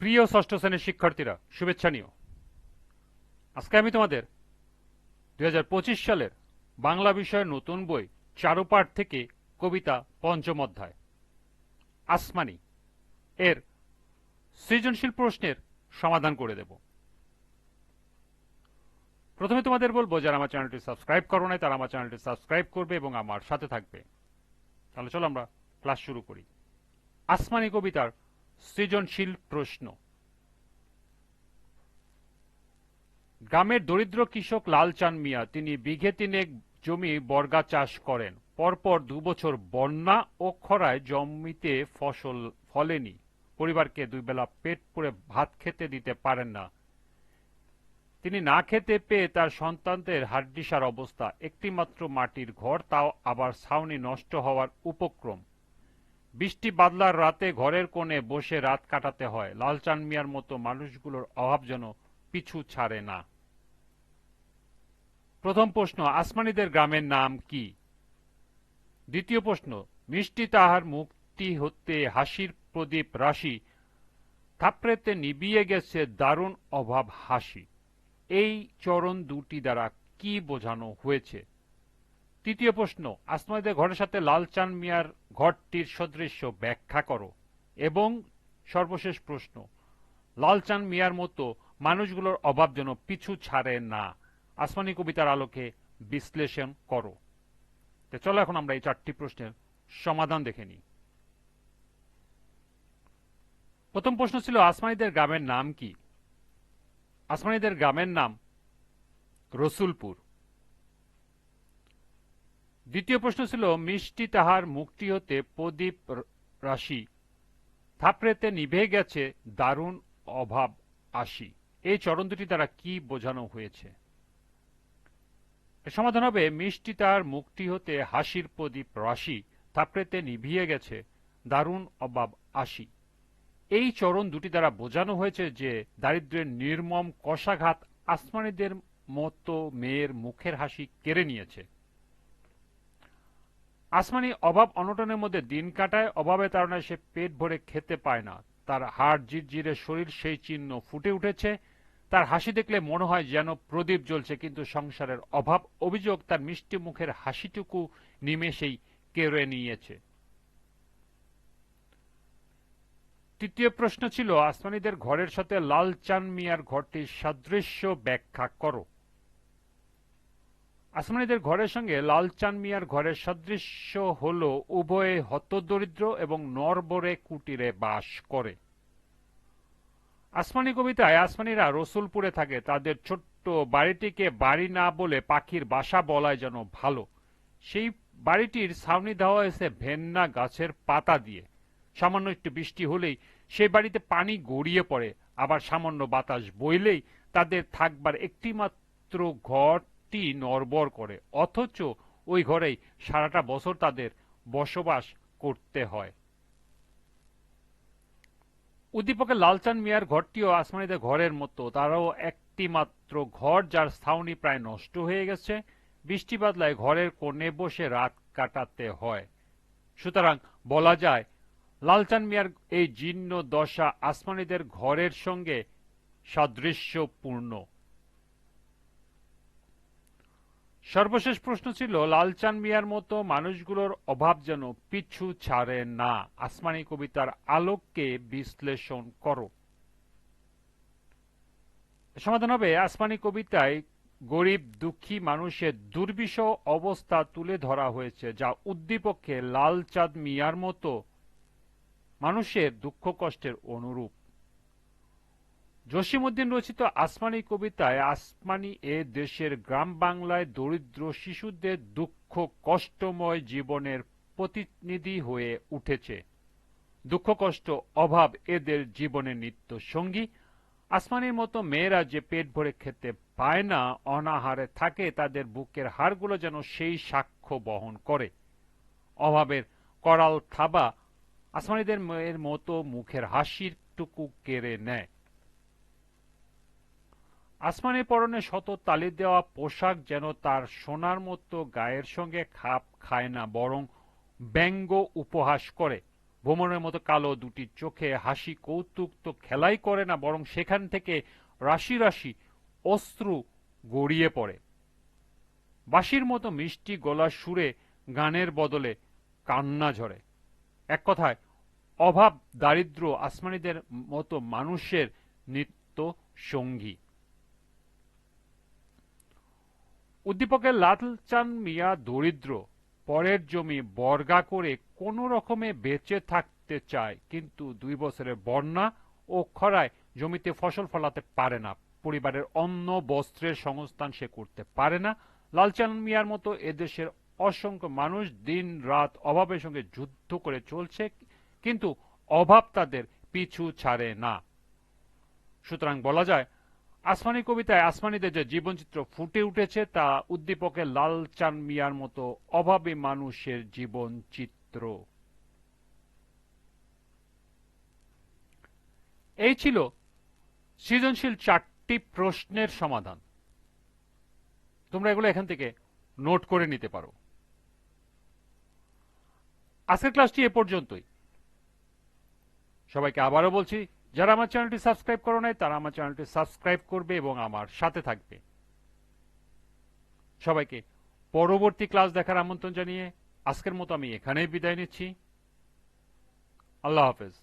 প্রিয় ষষ্ঠ শ্রেণির শিক্ষার্থীরা, শুভেচ্ছা নিও। আজকে আমি তোমাদের দু হাজার পঁচিশ সালের বাংলা বিষয়ের নতুন বই চারুপাঠ থেকে কবিতা পঞ্চম অধ্যায়, আসমানি, এর সৃজনশীল প্রশ্নের সমাধান করে দেব। প্রথমে তোমাদের বলব, যারা আমার চ্যানেলটি সাবস্ক্রাইব করো নাই, তারা আমার চ্যানেলটি সাবস্ক্রাইব করবে এবং আমার সাথে থাকবে। তাহলে চলো আমরা ক্লাস শুরু করি। আসমানি কবিতার সৃজনশীল প্রশ্ন। গ্রামের দরিদ্র কৃষক লালচান মিয়া, তিনি বিঘে তিনেক জমি বর্গা চাষ করেন। পরপর দুবছর বন্যা ও খরায় জমিতে ফসল ফলেনি। পরিবারকে দুই বেলা পেট পুড়ে ভাত খেতে দিতে পারেন না। তিনি না খেতে পেয়ে তার সন্তানদের হাড্ডিসার অবস্থা। একটিমাত্র মাটির ঘর, তাও আবার ছাউনি নষ্ট হওয়ার উপক্রম। বৃষ্টি বাদলার রাতে ঘরের কোণে বসে রাত কাটাতে হয়। লালচান মিয়ার মতো মানুষগুলোর অভাব যেন পিছু ছাড়ে না। প্রথম প্রশ্ন, আসমানিদের গ্রামের নাম কি? দ্বিতীয় প্রশ্ন, মিষ্টি তাহার মুক্তি হতে হাসির প্রদীপ রাশি, থাপড়েতে নিবিয়ে গেছে দারুণ অভাব হাসি। এই চরণ দুটি দ্বারা কি বোঝানো হয়েছে? তৃতীয় প্রশ্ন আসমাইদের ঘরের সাথে লালচান মিয়ার ঘরটির সদৃশ্য ব্যাখ্যা করো। এবং সর্বশেষ প্রশ্ন লালচান মিয়ার মতো মানুষগুলোর অভাব যেন পিছু ছাড়ে না। আসমানি কবিতার আলোকে বিশ্লেষণ করো। তো চলো এখন আমরা এই চারটি প্রশ্নের সমাধান দেখে নিই। প্রথম প্রশ্ন ছিল, আসমানিদের গ্রামের নাম কি? আসমানিদের গ্রামের নাম রসুলপুর। দ্বিতীয় প্রশ্ন ছিল, মিষ্টি তাহার মুক্তি হতে প্রদীপ রাশি। থাপড়েতে নিভে গেছে দারুণ অভাব আসি। এই চরণ দুটি দ্বারা কি বোঝানো হয়েছে? সমাধান হবে, মিষ্টি তাহার মুক্তি হতে হাসির প্রদীপ রাশি। থাপড়েতে নিভিয়ে গেছে দারুণ অভাব আসি। এই চরণ দুটি দ্বারা বোঝানো হয়েছে যে দারিদ্রের নির্মম কষাঘাত আসমানিদের মতো মেয়ের মুখের হাসি কেড়ে নিয়েছে। আসমানি অভাব অনটনের মধ্যে দিন কাটায়, অভাবের তাড়নায় সে পেট ভরে খেতে পায় না। তার হাড় জিরজিরে শরীর সেই চিহ্ন ফুটে উঠেছে। তার হাসি দেখলে মনে হয় যেন প্রদীপ জ্বলছে, কিন্তু সংসারের অভাব অভিযোগ তার মিষ্টি মুখের হাসিটুকু নিমেষেই কেড়ে নিয়েছে। তৃতীয় প্রশ্ন ছিল, আসমানিদের ঘরের সাথে লালচান মিয়ার ঘরটির সাদৃশ্য ব্যাখ্যা করো। আসমানিদের ঘরের সঙ্গে লালচান মিয়ার ঘরের সাদৃশ্য হল উভয়ে হতদরিদ্র এবং নরবরে কুটিরে বাস করে। আসমানি কবিতায় আসমানিরা রসুলপুরে থাকে, তাদের ছোট্ট বাড়িটিকে বাড়ি না বলে পাখির বাসা বলায় যেন ভালো। সেই বাড়িটির ছাউনি দেওয়া হয়েছে ভেন্না গাছের পাতা দিয়ে। সামান্য একটু বৃষ্টি হলেই সেই বাড়িতে পানি গড়িয়ে পড়ে, আবার সামান্য বাতাস বইলেই তাদের থাকবার একটিমাত্র ঘরটি নড়বড় করে, অথচ ওই ঘরেই সারাটা বছর তাদের বসবাস করতে হয়। উদ্দীপকের লালচান মিয়ার ঘরটিও আসমানিদের ঘরের মতো, তারাও একটি মাত্র ঘর যার ছাউনি প্রায় নষ্ট হয়ে গেছে, বৃষ্টি বাদলায় ঘরের কোণে বসে রাত কাটাতে হয়। সুতরাং বলা যায়, লালচান মিয়ার এই জীর্ণ দশা আসমানিদের ঘরের সঙ্গে সাদৃশ্যপূর্ণ। সর্বশেষ প্রশ্ন ছিল, লালচান মিয়ার মতো মানুষগুলোর অভাব যেন পিছু ছাড়ে না। আসমানি কবিতার আলোককে বিশ্লেষণ করো। সমাধান হবে, আসমানি কবিতায় গরিব দুঃখী মানুষের দুর্বিষহ অবস্থা তুলে ধরা হয়েছে, যা উদ্দীপককে লালচাঁদ মিয়ার মতো মানুষের দুঃখ কষ্টের অনুরূপ। জসিমউদ্দিন রচিত আসমানি কবিতায়, আসমানি এ দেশের গ্রাম বাংলায় দরিদ্র শিশুদের দুঃখ, কষ্টময় জীবনের প্রতিনিধি হয়ে উঠেছে। দুঃখ, কষ্ট, অভাব এদের জীবনের নিত্য সঙ্গী। আসমানির মতো মেয়েরা যে পেট ভরে খেতে পায় না, অনাহারে থাকে, তাদের বুকের হাড়গুলো যেন সেই সাক্ষ্য বহন করে। অভাবের করাল থাবা আসমানিদের মেয়ের মতো মুখের হাসির টুকু কেড়ে নেয়। আসমানি পরনে শত তালি দেওয়া পোশাক যেন তার সোনার মতো গায়ের সঙ্গে খাপ খায় না, বরং ব্যঙ্গ উপহাস করে। ভ্রমণের মতো কালো দুটি চোখে হাসি কৌতুক তো খেলাই করে না, বরং সেখান থেকে রাশি রাশি অশ্রু গড়িয়ে পড়ে। বাঁশির মতো মিষ্টি গলার সুরে গানের বদলে কান্না ঝরে। এক কথায়, অভাব দারিদ্র আসমানিদের মতো মানুষের নিত্য সঙ্গী। উদ্দীপকের লালচান মিয়া দরিদ্র, পরের জমি বর্গা করে কোনো রকমে বেঁচে থাকতে চায়, কিন্তু দুই বছরের বন্যা ও খরায় জমিতে ফসল ফলাতে পারে না। পরিবারের অন্ন, বস্ত্রের সংস্থান সে করতে পারে না। লালচান মিয়ার মতো এদেশের অসংখ্য মানুষ দিন রাত অভাবের সঙ্গে যুদ্ধ করে চলছে, কিন্তু অভাব তাদের পিছু ছাড়ে না। সুতরাং বলা যায় আসমানি কবিতায় আসমানিদের যে জীবনচিত্র ফুটে উঠেছে, তা উদ্দীপকের লাল চান মিয়ার মতো অভাবী মানুষের জীবন চিত্র এই ছিল সৃজনশীল চারটি প্রশ্নের সমাধান। তোমরা এগুলো এখান থেকে নোট করে নিতে পারো। আজকের ক্লাসটি এ পর্যন্তই। সবাইকে আবারও বলছি যারা আমার চ্যানেলটি সাবস্ক্রাইব করো নাই, তারা আমার চ্যানেলটি সাবস্ক্রাইব করবে এবং আমার সাথে থাকবে। সবাইকে পরবর্তী ক্লাস দেখার আমন্ত্রণ জানিয়ে আজকের মতো আমি এখানেই বিদায় নিচ্ছি। আল্লাহ হাফেজ।